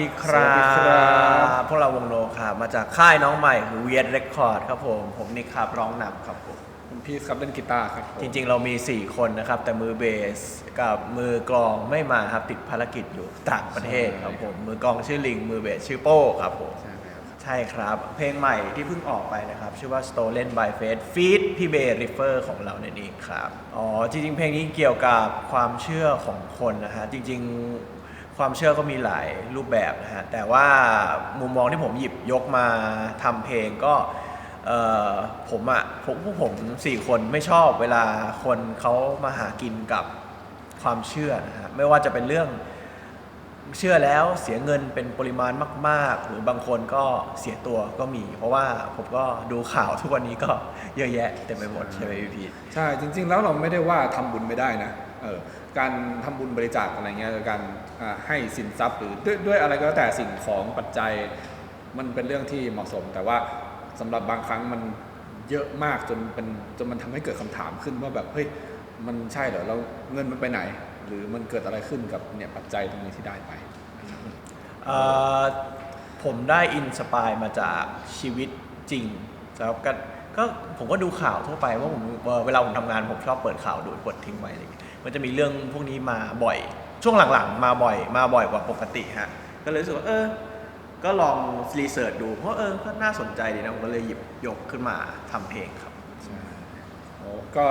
ดีครับสวัสดีครับพวกเราวงโนครับมาจากค่ายน้องใหม่คือเวียดเรคคอร์ดครับผม ผมนิกครับร้องนำครับผม คุณพีทครับเล่นกีตาร์ครับผมจริงๆ เรามี 4 คนนะครับ แต่มือเบสกับมือกลองไม่มาครับติดภารกิจอยู่ต่างประเทศครับผม มือกลองชื่อลิง มือเบสชื่อโป้ครับผม ใช่ครับ ใช่ครับ เพลงใหม่ที่เพิ่งออกไปนะครับ ชื่อว่า Stolen by Fate Feat พี่เบย์ริฟเฟอร์ของเราเนี่ยเองครับ อ๋อ จริง ๆ เพลงนี้เกี่ยวกับความเชื่อของคนนะฮะ จริง ๆ ความเชื่อก็มีหลายรูปแบบนะฮะแต่ว่ามุมมองที่ผมหยิบยกมาทำเพลงก็ผมอะผมพวกผมสี่คนไม่ชอบเวลาคนเขามาหากินกับความเชื่อนะฮะไม่ว่าจะเป็นเรื่องเชื่อแล้วเสียเงินเป็นปริมาณมาก ๆ หรือบางคนก็เสียตัวก็มี เพราะว่าผมก็ดูข่าวทุกวันนี้ก็เยอะแยะเต็มไปหมดใช่ไหมพี่พีใช่จริง ๆ แล้วเราไม่ได้ว่าทำบุญไม่ได้นะ การทำบุญบริจาคอะไรเงี้ยการให้สินทรัพย์หรือด้วยด้วยอะไรก็แล้วแต่สิ่งของปัจจัยมันเป็นเรื่องที่เหมาะสม แต่ว่าสำหรับบางครั้งมันเยอะมากจนเป็นจนมันทำให้เกิดคำถามขึ้นว่าแบบเฮ้ยมันใช่เหรอแล้วเงินมันไปไหน หรือมันเกิดอะไรขึ้นกับเนี่ยปัจจัยตรงนี้ที่ได้ไปผมได้อินสปายมาจากชีวิตจริงแล้วก็ก็ผมก็ดูข่าวทั่วไปว่าผมเอ่อเวลาผมทำงานผมชอบเปิดข่าวดูกดทิ้งไว้อะไรอย่างเงี้ย มันจะมีเรื่องพวกนี้มาบ่อย ช่วงหลังๆ มาบ่อย มาบ่อยกว่าปกติฮะก็เลยรู้สึกว่าเออ ก็ลองรีเสิร์ชดูเพราะเออก็น่าสนใจดีนะผมก็เลยหยิบยกขึ้นมาทำเพลงครับโอ้ก็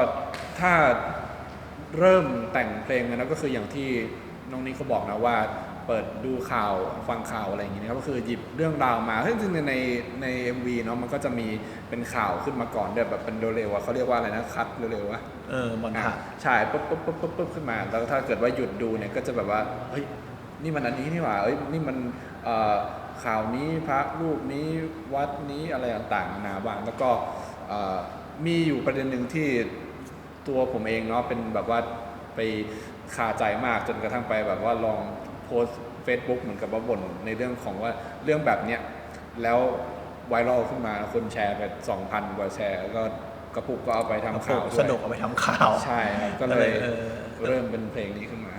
ถ้าเริ่มแต่งเพลงนะก็คืออย่างที่น้องนิกเขาบอกนะว่า เปิดดูข่าวฟังข่าวอะไรอย่างงี้นะครับก็คือหยิบเรื่องราวมาซึ่งจริงๆในใน MV เนาะมันก็จะมีเป็นข่าวขึ้นมาก่อนด้วยแบบเป็นเร็วๆอะเขาเรียกว่าอะไรนะคัดเร็วๆวะเออมอนอะทาใช่ปุ๊บปุ๊บปุ๊บปุ๊บปุ๊บขึ้นมา แล้วถ้าเกิดว่าหยุดดูเนี่ยก็จะแบบว่าเฮ้ยนี่มันอันนี้นี่หว่าเอ้ยนี่มันเอ่อข่าวนี้พระรูปนี้วัดนี้อะไรต่างๆนานาบ้างแล้วก็เอ่อมีอยู่ประเด็นหนึ่งที่ตัวผมเองเนาะเป็นแบบว่าไปคาใจมากจนกระทั่งไปแบบว่าลอง โพสต์ Facebook เหมือนกับว่าบ่นในเรื่องของว่าเรื่องแบบเนี้ยแล้วไวรัลขึ้นมาคนแชร์ไป2,000กว่าแชร์แล้วก็กระปุกก็เอาไปทำข่าวด้วยสนุกเอาไปทำข่าวใช่ครับก็เลยเออเริ่มเป็นเพลงนี้ขึ้นมา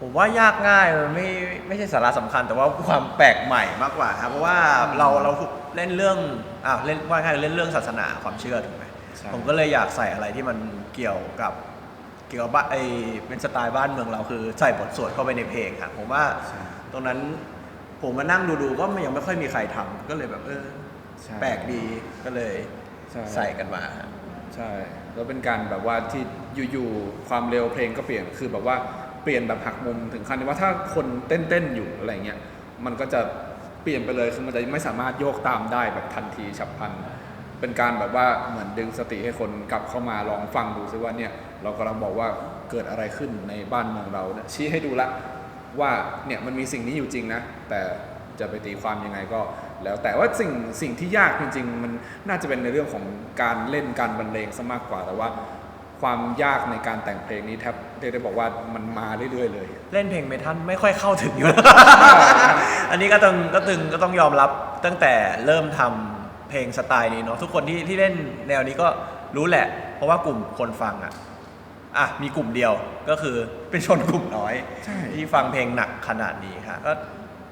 ผมว่ายากง่ายมันไม่ไม่ใช่สาระสำคัญ แต่ว่าความแปลกใหม่มากกว่าครับเพราะว่าเราเราถูกเล่นเรื่องอ่าเล่นว่าง่ายเล่นเรื่องศาสนาความเชื่อถูกไหมใช่ผมก็เลยอยากใส่อะไรที่มันเกี่ยวกับเกี่ยวกับบ้านไอเป็นสไตล์บ้านเมืองเราคือใส่บทสวดเข้าไปในเพลงครับผมว่าใช่ตรงนั้นผมมานั่งดูๆก็ยังไม่ค่อยมีใครทำก็เลยแบบเออใช่ แปลกดีก็เลยใช่ ใส่กันมาครับ ใช่แล้วเป็นการแบบว่าที่อยู่ๆความเร็วเพลงก็เปลี่ยนคือแบบว่าเปลี่ยนแบบหักมุมถึงขั้นที่ว่าถ้าคนเต้นๆอยู่อะไรเงี้ยมันก็จะเปลี่ยนไปเลยคือมันจะไม่สามารถโยกตามได้แบบทันทีฉับพลัน เป็นการแบบว่าเหมือนดึงสติให้คนกลับเข้ามาลองฟังดูซิว่าเนี่ยเรากำลังบอกว่าเกิดอะไรขึ้นในบ้านเมืองเราเนี่ยชี้ให้ดูละว่าเนี่ยมันมีสิ่งนี้อยู่จริงนะ แต่จะไปตีความยังไงก็ แล้วแต่ว่าสิ่งสิ่งที่ยากจริง ๆ มันน่าจะเป็นในเรื่องของการเล่นการบรรเลงซะมากกว่าแต่ว่าความยากในการแต่งเพลงนี้แทบเรียกได้บอกว่ามันมาเรื่อยๆเลย เล่นเพลงเมทัลไม่ค่อยเข้าถึงอยู่แล้ว อันนี้ก็ต้องก็ตึงก็ต้องยอมรับตั้งแต่เริ่มทำ เพลงสไตล์นี้เนาะทุกคนที่ที่เล่นแนวนี้ก็รู้แหละ เพราะว่ากลุ่มคนฟังอะอะมีกลุ่มเดียวก็คือเป็นชนกลุ่มน้อย ใช่ ที่ฟังเพลงหนักขนาดนี้ค่ะก็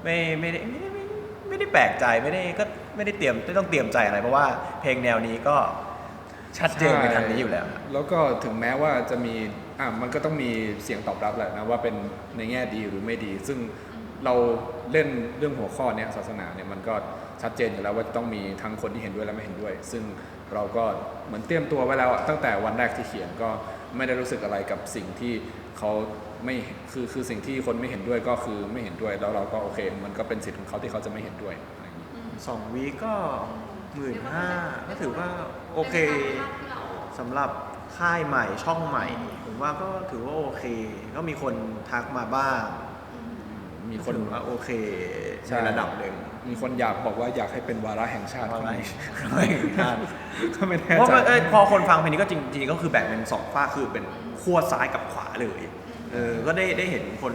ไม่ไม่ได้ไม่ได้ไม่ไม่ได้แปลกใจไม่ได้ก็ไม่ได้เตรียมไม่ต้องเตรียมใจอะไร เพราะว่าเพลงแนวนี้ก็ชัดเจนในทางนี้อยู่แล้วแล้วก็ถึงแม้ว่าจะมี อะ มันก็ต้องมีเสียงตอบรับแหละนะว่าเป็นในแง่ดีหรือไม่ดี ซึ่ง เราเล่นเรื่องหัวข้อเนี้ยศาสนาเนี่ยมันก็ชัดเจนอยู่แล้วว่าต้องมีทั้งคนที่เห็นด้วยและไม่เห็นด้วย ซึ่งเราก็เหมือนเตรียมตัวไว้แล้วอะตั้งแต่วันแรกที่เขียนก็ไม่ได้รู้สึกอะไรกับสิ่งที่เขาไม่คือคือสิ่งที่คนไม่เห็นด้วยก็คือไม่เห็นด้วยแล้วเราก็โอเค มันก็เป็นสิทธิ์ของเขาที่เขาจะไม่เห็นด้วยอะไรอย่างนี้สองวีคก็หมื่นห้าก็ถือว่าโอเคสำหรับค่ายใหม่ช่องใหม่ ผมว่าก็ถือว่าโอเค ก็มีคนทักมาบ้าง มีมีคคนนว่าโอเคใช่ ในระดับหนึ่งมีคนอยากบอกว่าอยากให้เป็นวาระแห่งชาติเพราะก็อะไรมีก็ไม่แน่เพราะใจว่าเอ้ยพอคนฟังเพลงนี้ก็จริงๆก็คือแบ่งเป็นสองฝ้ากคือเป็นขั้วซ้ายกับขวาเลยเออก็ได้ได้เห็นคน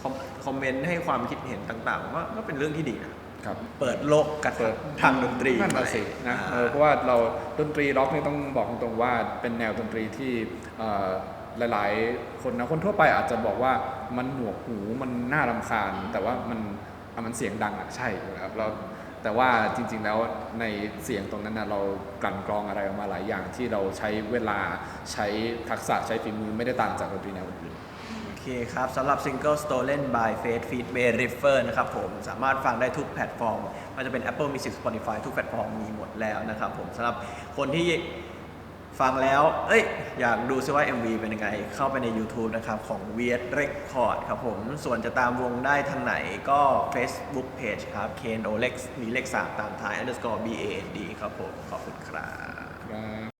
คอมคอมเมนต์ให้ความคิดเห็นต่างๆว่าก็เป็นเรื่องที่ดีนะครับ เปิดโลกกับเปิดทางดนตรีนั่นน่ะสินะอ่าเออเพราะว่าเราดนตรีร็อกนี่ต้องบอกตรงๆว่าเป็นแนวดนตรีที่เอ่อหลายๆ คนนะคนทั่วไปอาจจะบอกว่า มันหนวกหูมันน่ารำคาญ แต่ว่ามันอะมันเสียงดังอะใช่อยู่แล้วเราแต่ว่าจริง ๆแล้วในเสียงตรงนั้นนะเรากลั่นกรองอะไรออกมาหลายอย่างที่เราใช้เวลาใช้ทักษะใช้ฝีมือไม่ได้ต่างจากดนตรีแนวอื่นโอเคครับสำหรับซิงเกิล Stolen by Faith Feed Bay River นะครับผมสามารถฟังได้ทุกแพลตฟอร์มไมันจะเป็น Apple Music Spotify ทุกแพลตฟอร์มมีหมดแล้วนะครับผมสำหรับคนที่ ฟังแล้ว เอ้ย อยากดูซิว่า MV เป็นยังไง เข้าไปใน YouTube นะครับ ของ w e i r d Record ครับผม ส่วนจะตามวงได้ทางไหนก็ Facebook Page ครับ KNO Lex มีเลข 3 ตามท้าย underscore B A N D ครับผม ขอบคุณครับ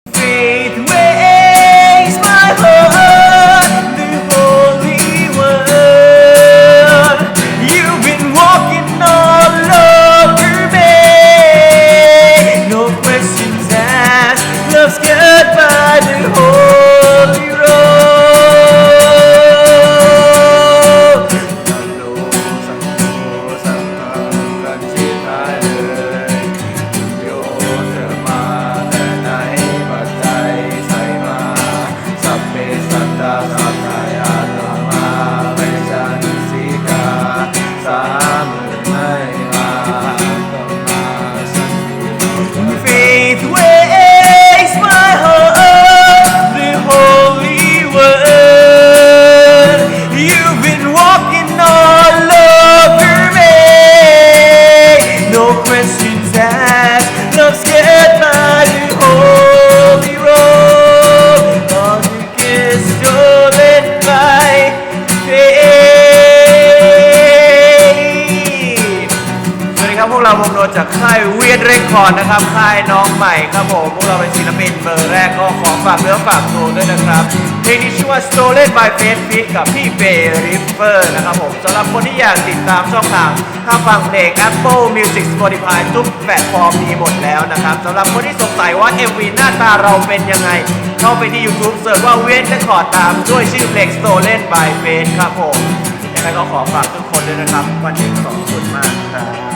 จากค่ายเวียดเรคคอร์ดนะครับ ค่ายน้องใหม่ครับผมพวกเราเป็นศิลปินเบอร์แรกก็ขอฝากเนื้อฝากตัวด้วยนะครับ เพลงนี้ชื่อว่า Stolen by Faith Fit กับพี่เบริฟเฟอร์นะครับผมสำหรับคนที่อยากติดตามช่องทางถ้าฟังเพลง Apple Music Spotify ทุกแพลตฟอร์มมีหมดแล้วนะครับสำหรับคนที่สงสัยว่า MV หน้าตาเราเป็นยังไง เข้าไปที่ YouTube เสิร์ชว่าเวียดเรคคอร์ดตามด้วยชื่อเพลง Stolen by Faith ครับผมยังไงก็ขอฝากทุกคนด้วยนะครับวันนี้ขอบคุณมากครับ